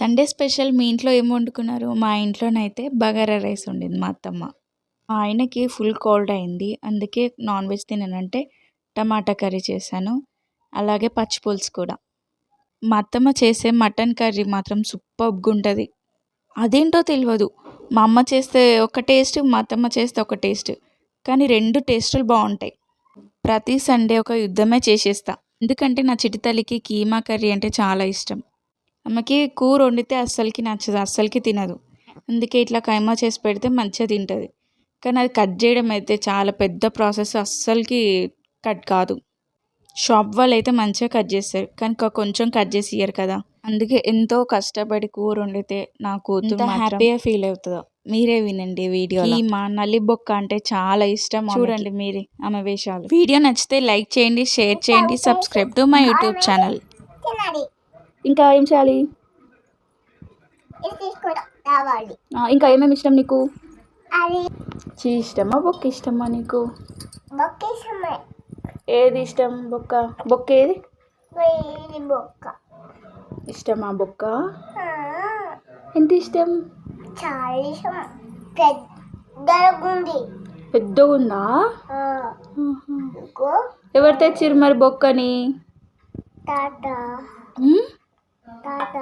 Sunday special మీ ఇంట్లో ఏం వండుకున్నారు? మా ఇంట్లోనైతే బగారా రైస్ వండింది మా అత్తమ్మ. మా ఆయనకి ఫుల్ కోల్డ్ అయింది. అందుకే నాన్ వెజ్ తిననంటే టమాటా కర్రీ చేశాను. అలాగే పచ్చి పులుసు కూడా. మా అత్తమ్మ చేసే మటన్ కర్రీ మాత్రం సూపర్గా ఉంటుంది అదేంటో తెలియదు మా అమ్మ చేస్తే ఒక టేస్ట్ మా అత్తమ్మ చేస్తే ఒక టేస్ట్. కానీ రెండు టేస్టులు బాగుంటాయి ప్రతి సండే ఒక యుద్ధమే చేసేస్తా. ఎందుకంటే నా చిటితల్లికి కీమా కర్రీ అంటే చాలా ఇష్టం. ఆమెకి కూర వండితే అస్సలకి నచ్చదు అస్సలకి తినదు. అందుకే ఇట్లా కైమా చేసి పెడితే మంచిగా తింటుంది. కానీ అది కట్ చేయడం అయితే చాలా పెద్ద ప్రాసెస్ అస్సలకి కట్ కాదు. షాప్ వాళ్ళు అయితే మంచిగా కట్ చేస్తారు కానీ కొంచెం కట్ చేసి ఇయ్యరు కదా. అందుకే ఎంతో కష్టపడి కూర వండితే నా కూతురు హ్యాపీగా ఫీల్ అవుతుందో. మీరే వినండి వీడియో మా నల్లి బొక్క అంటే చాలా ఇష్టం చూడండి మీరే ఆమె వేషాలు. వీడియో నచ్చితే లైక్ చేయండి షేర్ చేయండి subscribe to my YouTube channel. ఇంకా ఏం చేయాలి? ఇంకా ఏమేమి ఇష్టం నీకు? చీ ఇష్టమా? బొక్క ఇష్టమా నీకు? ఏది ఇష్టం? బొక్క. బొక్క ఏది? బొక్క. ఇష్టమా బొక్క? ఎంత ఇష్టం? చాలా ఇష్టం. పెద్దగా ఉంది. ఎవరు తెచ్చిర్రు మరి బొక్కని? తాత. ఉమ్? తాత